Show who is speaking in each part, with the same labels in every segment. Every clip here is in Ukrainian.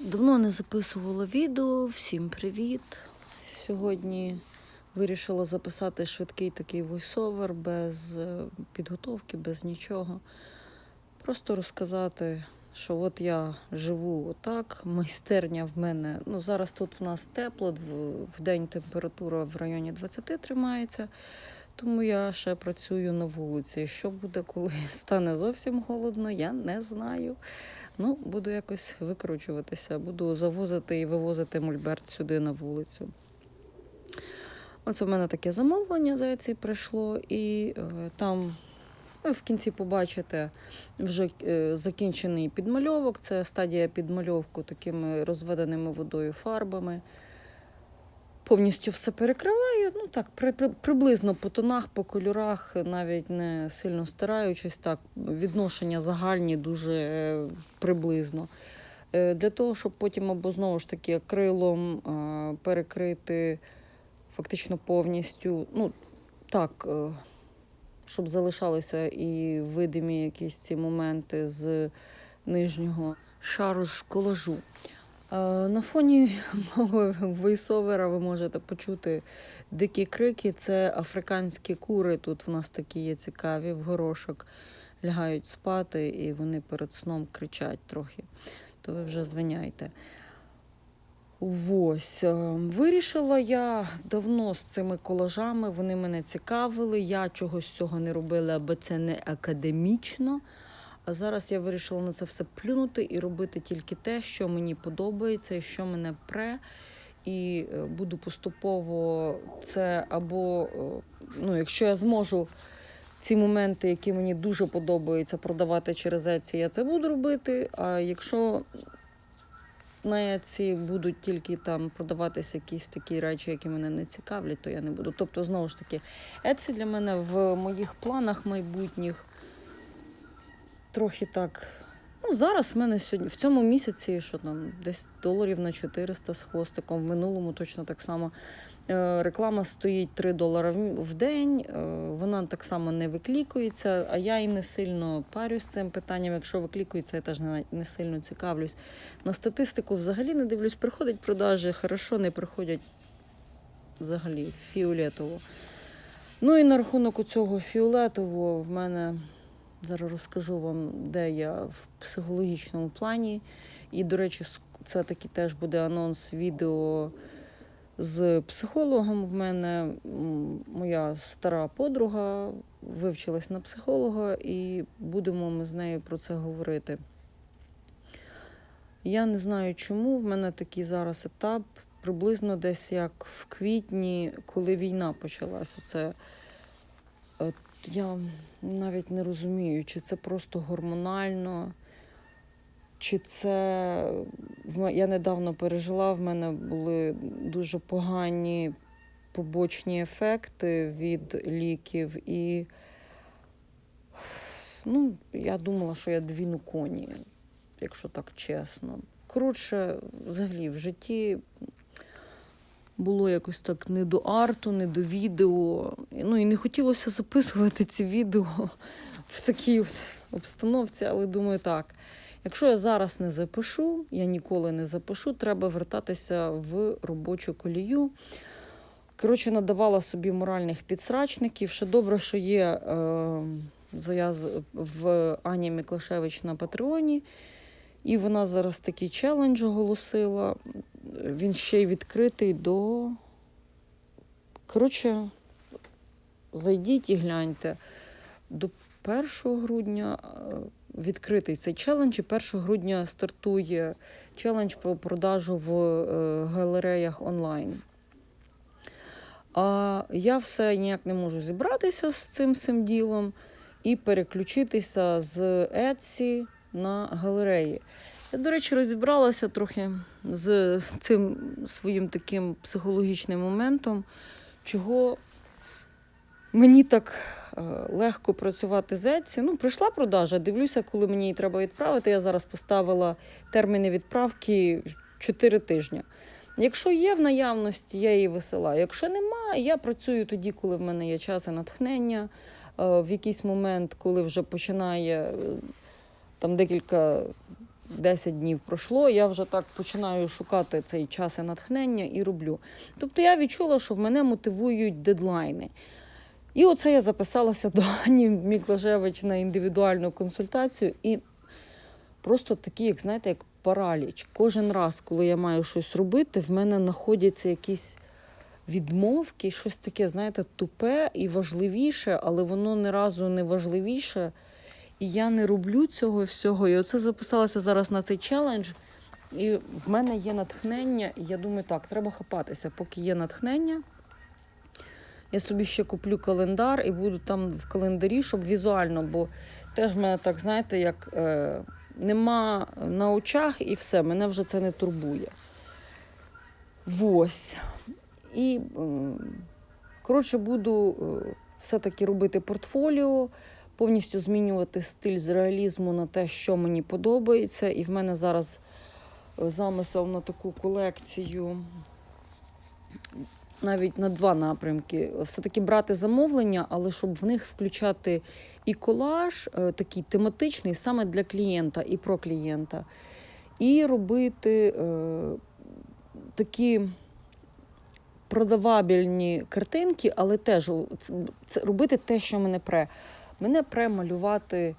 Speaker 1: Давно не записувала відео. Всім привіт. Сьогодні вирішила записати швидкий такий войсовер без е, підготовки, без нічого. Просто розказати, що от я живу отак. Майстерня в мене. Ну, зараз тут в нас тепло, в- день температура в районі 20 тримається. Тому я ще працюю на вулиці. Що буде, коли стане зовсім холодно, я не знаю. Ну, буду якось викручуватися, буду завозити і вивозити мольберт сюди на вулицю. Оце в мене таке замовлення зайці прийшло, і е, там ви в кінці побачите вже е, закінчений підмальовок. Це стадія підмальовку такими розведеними водою фарбами. Повністю все перекриваю. Ну так, при, при, приблизно по тонах, по кольорах, навіть не сильно стараючись, так, відношення загальні дуже е, приблизно. Е, Для того, щоб потім або знову ж таки акрилом е, перекрити фактично повністю. Ну, так, щоб залишалися і видимі якісь ці моменти з нижнього шару з колажу. Е, На фоні мого войсовера ви можете почути дикі крики. Це африканські кури. Тут в нас такі є цікаві в горошок. Лягають спати і вони перед сном кричать трохи. То ви вже звиняйте. Ось. е, Вирішила я давно з цими колажами, вони мене цікавили. Я чогось цього не робила, бо це не академічно. А зараз я вирішила на це все плюнути і робити тільки те, що мені подобається і що мене пре. І е, буду поступово це або, е, ну, якщо я зможу ці моменти, які мені дуже подобаються, продавати через Etsy, я це буду робити. А якщо на Etsy будуть тільки там продаватися якісь такі речі, які мене не цікавлять, то я не буду. Тобто, знову ж таки, Etsy для мене в моїх планах майбутніх трохи так. Ну, зараз в мене сьогодні в цьому місяці, що там, десь доларів на 400 з хвостиком, в минулому точно так само. Е, Реклама стоїть 3 долари в- день, е, вона так само не виклікується, а я і не сильно парюсь цим питанням. Якщо виклікується, я теж не, не сильно цікавлюсь. На статистику взагалі не дивлюсь, приходять продажі, хорошо, не приходять взагалі фіолетово. Ну і на рахунок у цього фіолетового в мене зараз розкажу вам, де я в психологічному плані. І, до речі, це таки теж буде анонс відео з психологом. В мене моя стара подруга вивчилась на психолога, і будемо ми з нею про це говорити. Я не знаю чому. В мене такий зараз етап, приблизно десь як в квітні, коли війна почалась. Оце, от я навіть не розумію, чи це просто гормонально, чи це я недавно пережила, в мене були дуже погані побочні ефекти від ліків, і ну, я думала, що я двіну коні, якщо так чесно. Коротше, взагалі, в житті було якось так не до арту, не до відео. Ну і не хотілося записувати ці відео в такій от обстановці, але думаю, так. Якщо я зараз не запишу, я ніколи не запишу, треба вертатися в робочу колію. Коротше, надавала собі моральних підсрачників. Ще добре, що є е, заяв в Ані Міклашевич на Патреоні. І вона зараз такий челендж оголосила. Він ще й відкритий до. Коротше, зайдіть і гляньте. До 1 грудня е, відкритий цей челендж, і 1 грудня стартує челендж по продажу в е, галереях онлайн. А я все ніяк не можу зібратися з цим всім ділом і переключитися з Etsy на галереї. Я, до речі, розібралася трохи з цим своїм таким психологічним моментом, чого мені так е, легко працювати з Etsy. Ну, прийшла продажа, дивлюся, коли мені її треба відправити. Я зараз поставила терміни відправки 4 тижні. Якщо є в наявності, я її висилаю. Якщо немає, я працюю тоді, коли в мене є час і натхнення. Е, В якийсь момент, коли вже починає е, там декілька 10 днів пройшло, я вже так починаю шукати цей час і натхнення і роблю. Тобто я відчула, що в мене мотивують дедлайни. І оце я записалася до Ані Міклажевич на індивідуальну консультацію. І просто такий, як знаєте, як параліч. Кожен раз, коли я маю щось робити, в мене знаходяться якісь відмовки, щось таке, знаєте, тупе і важливіше, але воно ні разу не важливіше. І я не роблю цього всього. І оце записалася зараз на цей челендж. І в мене є натхнення, і я думаю, так, треба хапатися, поки є натхнення. Я собі ще куплю календар і буду там в календарі, щоб візуально, бо теж в мене так, знаєте, як е, нема на очах і все, мене вже це не турбує. Ось. І, коротше, буду е, все-таки робити портфоліо, повністю змінювати стиль з реалізму на те, що мені подобається. І в мене зараз е, замисел на таку колекцію навіть на два напрямки. Все-таки брати замовлення, але щоб в них включати і колаж, е, такий тематичний саме для клієнта і про клієнта, і робити е, такі продавабельні картинки, але теж це, це робити те, що мене пре. Мене пре малювати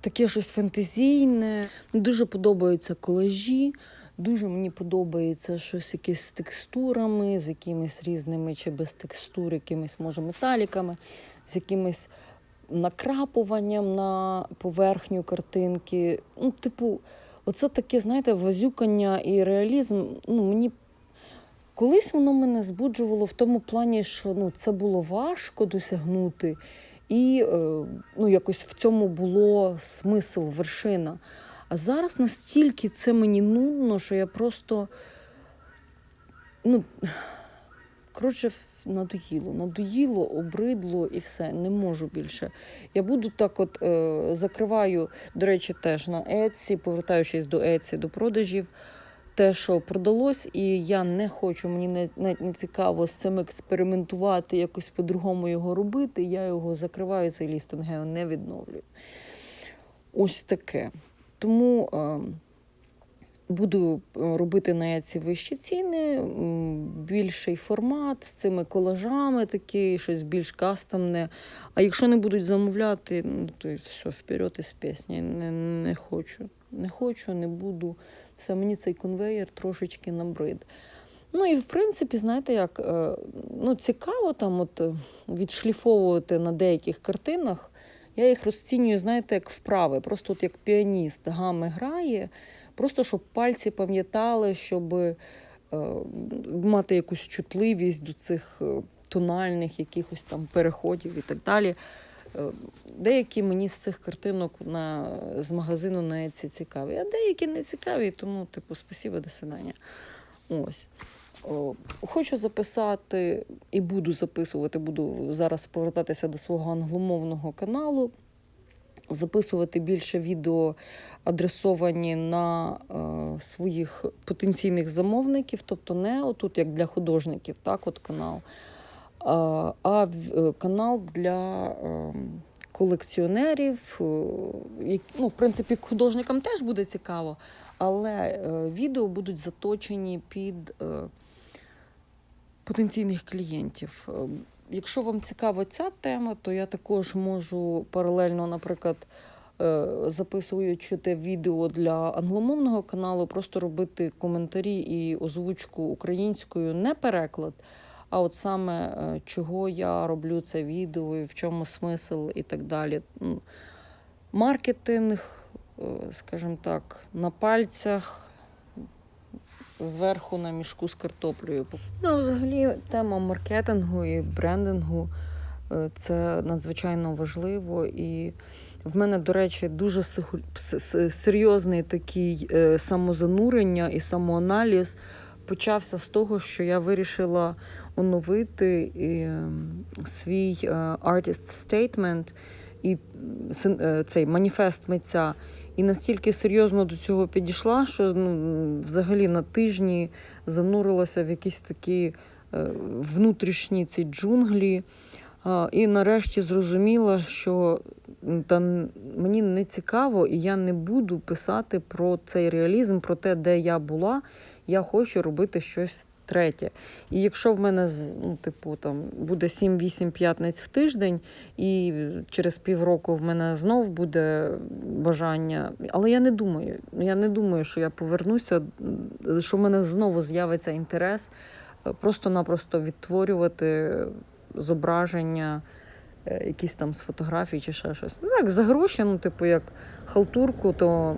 Speaker 1: таке щось фантазійне. Дуже подобаються колажі. Дуже мені подобається щось якесь з текстурами, з якимись різними чи без текстур, якимись, може, металіками, з якимись накрапуванням на поверхню картинки. Ну, типу, оце таке, знаєте, вазюкання і реалізм. Ну, мені колись воно мене збуджувало в тому плані, що ну, це було важко досягнути, і е, ну, якось в цьому було смисл, вершина. А зараз настільки це мені нудно, що я просто. Ну, коротше, надоїло. Надоїло, обридло і все. Не можу більше. Я буду так, от е, закриваю, до речі, теж на Etsy, повертаючись до Etsy, до продажів. Те, що продалось, і я не хочу, мені навіть не цікаво з цим експериментувати, якось по-другому його робити. Я його закриваю, цей лістинг, не відновлюю. Ось таке. Тому е, буду е, робити на Еці вищі ціни, більший формат з цими колажами, такі, щось більш кастомне. А якщо не будуть замовляти, ну, то все, вперед із пісні. Не, не хочу. Не хочу, не буду. Все, мені цей конвейер трошечки набрид. Ну і в принципі, знаєте, як е, ну, цікаво там от е, відшліфовувати на деяких картинах. Я їх розцінюю, знаєте, як вправи. Просто от як піаніст гами грає, просто щоб пальці пам'ятали, щоб е, мати якусь чутливість до цих тональних якихось там переходів і так далі. Е, Деякі мені з цих картинок на, з магазину на Etsy цікаві, а деякі не цікаві, тому, типу, спасибо, до свидання. Ось. Хочу записати і буду записувати, буду зараз повертатися до свого англомовного каналу, записувати більше відео, адресовані на е, своїх потенційних замовників, тобто не отут, як для художників, так, от канал, а, е, канал для е, колекціонерів. е, ну, в принципі, художникам теж буде цікаво, але е, відео будуть заточені під потенційних клієнтів. Якщо вам цікава ця тема, то я також можу паралельно, наприклад, записуючи те відео для англомовного каналу, просто робити коментарі і озвучку українською, не переклад, а от саме е, чого я роблю це відео, і в чому смисл і так далі. Маркетинг, е, скажімо так, на пальцях. Зверху на мішку з картоплею. Ну, взагалі, тема маркетингу і брендингу е, це надзвичайно важливо. І в мене, до речі, дуже серйозний такий самозанурення і самоаналіз почався з того, що я вирішила оновити е, свій е, artist statement і е, цей маніфест митця. І настільки серйозно до цього підійшла, що ну, взагалі на тижні занурилася в якісь такі внутрішні ці джунглі. І нарешті зрозуміла, що та мені не цікаво, і я не буду писати про цей реалізм, про те, де я була. Я хочу робити щось третє. І якщо в мене ну, типу, там, буде 7-8 п'ятниць в тиждень, і через півроку в мене знов буде бажання. Але я не думаю. Я не думаю, що я повернуся, що в мене знову з'явиться інтерес е, просто-напросто відтворювати зображення, е, якісь там з фотографій чи ще щось. Ну так, за гроші, ну, типу, як халтурку, то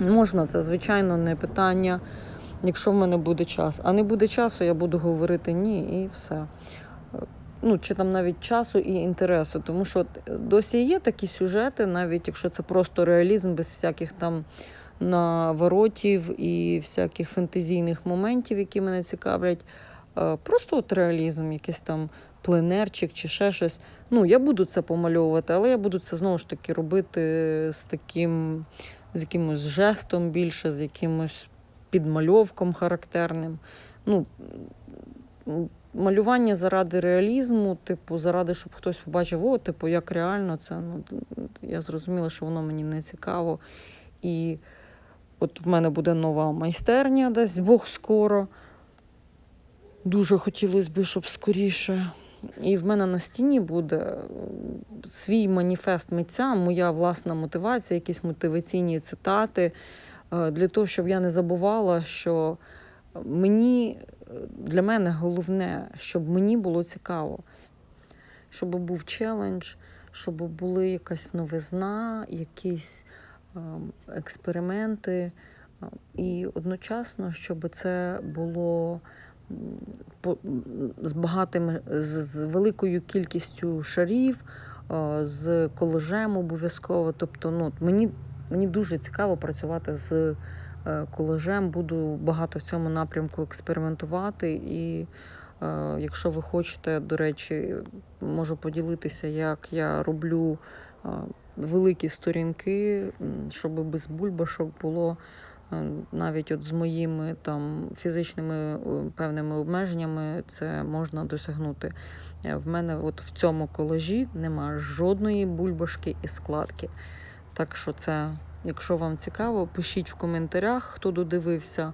Speaker 1: можна, це, звичайно, не питання, якщо в мене буде час. А не буде часу, я буду говорити ні, і все. Е, Ну, чи там навіть часу і інтересу, тому що е, досі є такі сюжети, навіть якщо це просто реалізм без всяких там наворотів і всяких фентезійних моментів, які мене цікавлять. Е, Просто от реалізм, якийсь там пленерчик чи ще щось. Ну, я буду це помальовувати, але я буду це знову ж таки робити з таким, з якимось жестом більше, з якимось підмальовком характерним. Ну, малювання заради реалізму, типу, заради, щоб хтось побачив, о, типу, як реально це. Ну, я зрозуміла, що воно мені не цікаво. І от в мене буде нова майстерня, десь Бог скоро. Дуже хотілося б, щоб скоріше. І в мене на стіні буде свій маніфест митця, моя власна мотивація, якісь мотиваційні цитати, для того, щоб я не забувала, що мені е, для мене головне, щоб мені було цікаво, щоб був челендж, щоб була якась новизна, якісь ем, експерименти, е, і одночасно, щоб це було з багатим, з, великою кількістю шарів, е, з колежем обов'язково. Тобто, ну, мені, мені дуже цікаво працювати з е, колежем, буду багато в цьому напрямку експериментувати. І е, якщо ви хочете, до речі, можу поділитися, як я роблю е, великі сторінки, щоб без бульбашок було. Навіть от з моїми там фізичними певними обмеженнями це можна досягнути. В мене от в цьому колажі нема жодної бульбашки і складки. Так що це, якщо вам цікаво, пишіть в коментарях, хто додивився.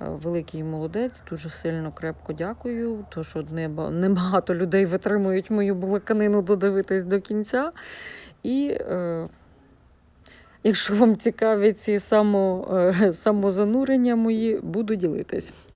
Speaker 1: Е, Великий молодець, дуже сильно крепко дякую. То що неба- небагато людей витримують мою балаканину додивитись до кінця. І е, якщо вам цікаві ці само, е, самозанурення мої, буду ділитись.